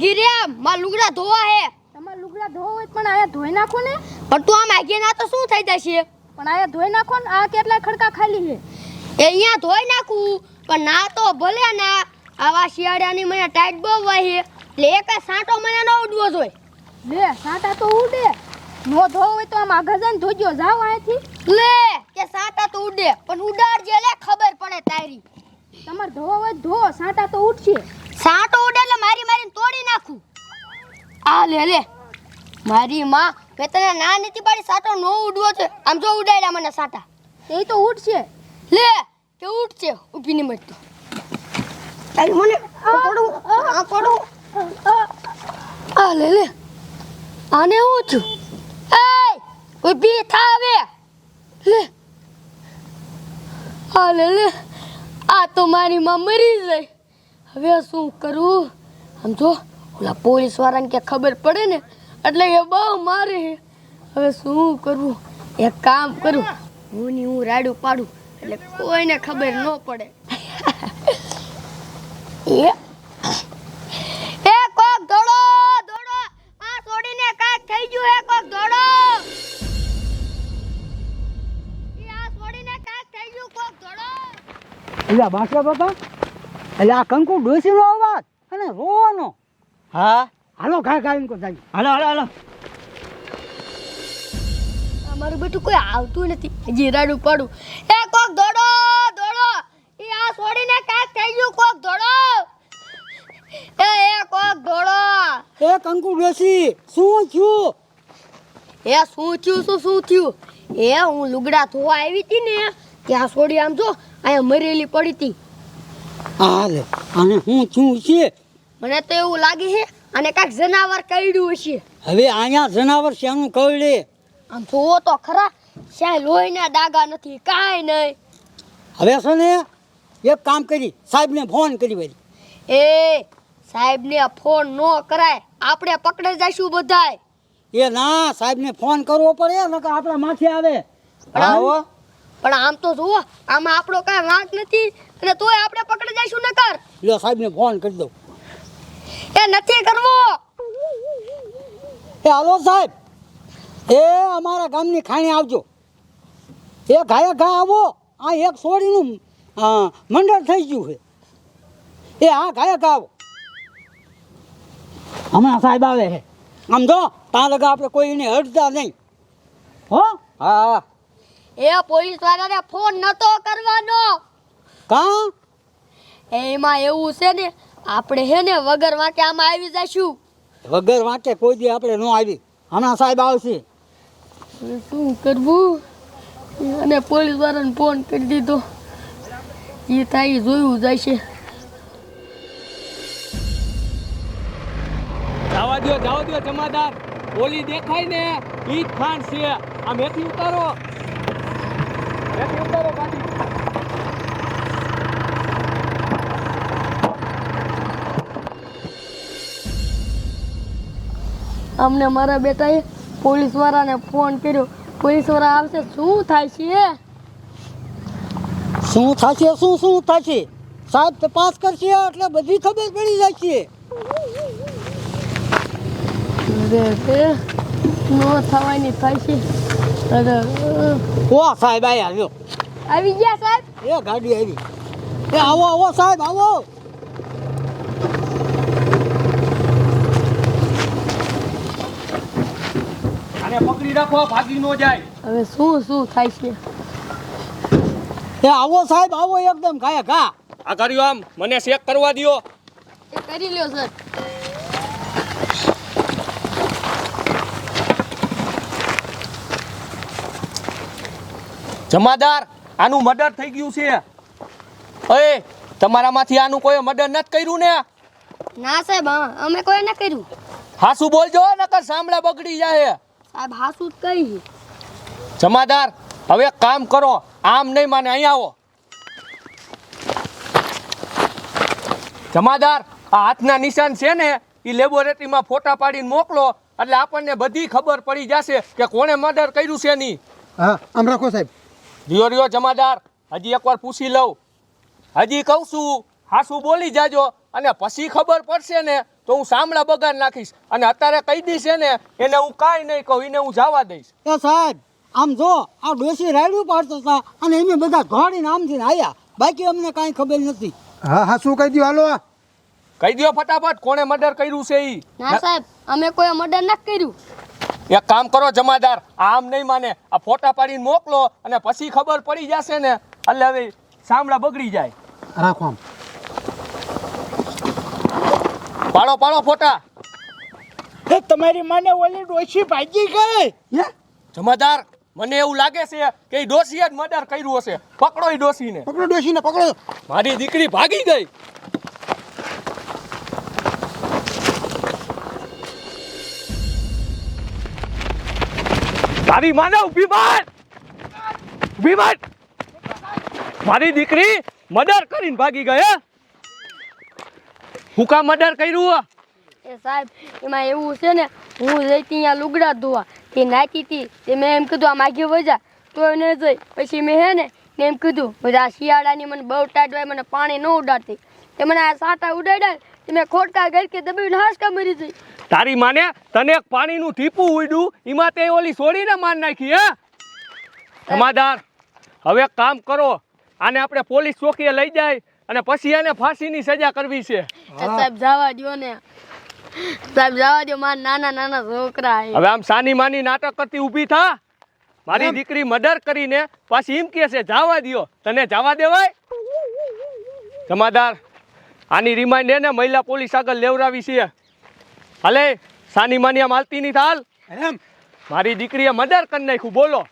આગી રહ્યા? માર લુગડા ધોવા હે. તમાર લુગડા ધોવા હોય પણ આયા ધોઈ નાખો ને. પણ તું આમ આગી ના તો શું થઈ જશે? પણ આયા ધોઈ નાખો ને આ કેટલા ખડકા ખાલી છે. એ અહીંયા ધોઈ નાખું પણ ના તો ભલે ના આવા શિયાળાની મને ટાઈટ બહુ વાહી. એટલે એક સાંટો મને ન ઉડવો જોઈએ. લે સાંટા તો ઉડે. નો ધોવો હોય તો આમ આગળ જઈને ધોજો જાવ અહીંથી. લે કે સાંટા તો ઉડે પણ ઉડાડજે લે ખબર પડે તારી. તમારે ધોવા હોય ધો સાટા તો ઉડશે. લે લે. મારી માં મેં તને ના નથી પાડી સાટો નો ઉડવો છે. આમ જો ઉડાડ્યા મને સાટા. એ તો ઉડશે. લે કે ઉડશે. ઊભી નહીં મળતો. તારી મને પડું આ પડું. આ લે લે. આને હું છું? એ ઊભી થાવે લે. આ લે લે. આ તો મારી માં મરી જાય હવે શું કરું? આમ જો. ઓલા પોલીસ વાળાને કે ખબર પડે ને એટલે એ બહુ મારે. હવે શું કરવું? એક કામ કરું. હું ની હું રાડું પાડું એટલે કોઈને ખબર ન પડે. એ એ કોક દોડો દોડો આ છોડીને કાક થઈ ગયું હે કોક દોડો એ આ છોડીને કાક થઈ ગયું કોક દોડો એટલે બાસા બાપા એટલે આ કંકુ ડોસી નો હા? હાલો ઘા ઘા એમ જાય હાલો હાલો હાલો. અમારું બેટું કોઈ આવતું નથી. જીરાડ રાડું પાડું. એ કોક દોડો દોડો એ આ છોડીને કાક થઈ ગયું કોક દોડો એ એ કોક દોડો એ કંકુ ડોસી શું થયું? એ શું થયું શું શું થયું? એ હું લુગડા ધોવા આવી હતી ને ત્યાં છોડી આમ જો અહીંયા મરેલી પડી હતી. હાલે અને હું છું છે? મને તો એવું લાગે છે અને કાંઈક જનાવર કરડ્યું હશે. હવે અહીંયા જનાવર શાનું કરડે આમ જુઓ તો ખરા શ્યાય લોહીના દાગા નથી કાંઈ નહીં. હવે છે ને એક કામ કરી સાહેબને ફોન કરી વળી. એ સાહેબને ફોન ન કરાય આપણે પકડે જઈશું બધાય. એ ના સાહેબને ફોન કરવો પડે નકર આપણા માથે આવે. આવો પણ આમ તો જુઓ આમાં આપણો કાંઈ વાંક નથી અને તોય આપણે પકડે જઈશું નકર. કર લ્યો સાહેબને ફોન કરી દઉં. એ નથી કરવો. એ હાલો સાહેબ એ અમારા ગામની ખાણી આવજો. એ ઘાયે ઘા આવો આ એક સોડીનું મંડળ થઈ ગયું છે. એ હા ઘાયે ઘા આવો. હમણાં સાહેબ આવે છે. આમ જો ત્યાં લગા આપણે કોઈને હટતા નહીં. હો? હા હા. એ પોલીસ વાળાને ફોન નતો કરવાનો. કા? એમાં એવું છે ને આપણે હે ને વગર વાંકે આમાં આવી જશું. વગર વાંકે કોઈ દી આપણે ન આવી. હમણાં સાહેબ આવશે. શું કરવું? અને પોલીસ વાળાને ફોન કરી દીધો. એ થાય ઈ જોયું જાય છે જવા દો જવા દો જમાદાર. ઓલી દેખાય ને ઈ ખાન છે. આ મેથી ઉતારો. મેથી ઉતારો ગાડી અમને મારા બેટાએ પોલીસવાળાને ફોન કર્યો. પોલીસવાળા આવશે શું થાય છે શું થશે શું શું થશે સાહેબ તપાસ કરશે એટલે બધી ખબર પડી જાય છે નો થવાની થાય છે અ. ઓ સાહેબ આયા લ્યો આવી ગયા સાહેબ? એ ગાડી આવી. એ આવો આવો સાહેબ આવો આને પકડી રાખો ભાગી ન જાય. હવે શું શું થાય છે? એ આવો સાહેબ આવો એકદમ ઘાયા ઘા આ કર્યું આમ. મને ચેક કરવા દ્યો. એ કરી લ્યો સર. જમાદાર આનું મર્ડર થઈ ગયું છે. અરે તમારામાંથી આનું કોઈ મર્ડર નથી કર્યું ને? ના સાહેબ અમે કોઈ ન કર્યું. હાસુ બોલજો નકર સાંભળા બગડી જાય. સાહેબ હાસુ કરી જમાદાર હવે કામ કરો આમ નહીં માને અહીંયા આવો. જમાદાર આ હાથના નિશાન છે ને એ લેબોરેટરીમાં ફોટા પાડીને મોકલો એટલે આપણને બધી ખબર પડી જશે કે કોણે મર્ડર કર્યું છે નહીં. હા આમ રાખો સાહેબ. રિયો રિયો જમાદાર હજી એકવાર પૂછી લઉં. હજી કહું છું હાસુ બોલી જાજો અને પછી ખબર પડશે ને તો હું સાંભળા બગાડ નાખીશ અને અત્યારે કહી દઈશ ને એને હું કાંઈ નહીં કહું એને હું જવા દઈશ. એ સાહેબ આમ જો આ ડોસી રાયડું પાડતા હતા અને એમને બધા ઘોડીને આમથી આવ્યા બાકી અમને કાંઈ ખબર નથી. હા હા શું કહી દઉં હાલો. કહી દો ફટાફટ કોણે મર્ડર કર્યું છે ઈ? ના સાહેબ અમે કોઈ મર્ડર ના કર્યું. એક કામ કરો જમાદાર આમ નહીં માને. આ ફોટા પાડીને મોકલો અને પછી ખબર પડી જશે ને એટલે હવે સાંભળા બગડી જાય. રાખો આમ. પાડો પાડો ફોટા. એ તમારી માને ઓલી ડોશી ભાગી ગઈ. હે? જમાદાર મને એવું લાગે છે કે એ ડોશીએ જ મર્ડર કર્યું હશે. પકડો એ ડોશીને. પકડો ડોશીને પકડો. મારી દીકરી ભાગી ગઈ. તારી માને ઊભી બાર ઊભી બાર મારી દીકરી મર્ડર કરીને ભાગી ગઈ હે? હું કા મર્ડર કર્યું એ સાહેબ એમાં એવું છે ને હું જઈ ત્યાં લુગડા ધોવા. તે નાચી હતી તે મેં એમ કીધું આ માગી વજા. તો એને જઈ પછી મેં હે ને ને એમ કીધું બધા શિયાળાની મને બહુ ટાઢવાય મને પાણી ન ઉડાડતી. તે મને આ સાતા ઉડાડ્યા તે મેં ખોટકા ગઈ કે દબાવીને હાસકા મરી જઈ તારી માને તને એક પાણીનું ટીપું ઉડ્યું એમાં તે ઓલી છોડીને માર નાખી હે? જમાદાર હવે કામ કરો આને આપણે પોલીસ ચોકીએ લઈ જાય અને પછી એને ફાંસીની સજા કરવી છે. સાહેબ જવા દ્યો ને. સાહેબ જવા દ્યો મારા નાના નાના છોકરા હવે આમ સાની માની નાટક કરતી ઊભી થા. મારી દીકરી મર્ડર કરીને પાછી એમ કહે છે જવા દ્યો. તને જવા દેવાય? જમાદાર આની રિમાઇન્ડ એને મહિલા પોલીસ આગળ લેવડાવી છે. હાલે સાની માની આમ હાલતી નહીં થાલ એમ? મારી દીકરીએ મર્ડર કરી નાખ્યું બોલો.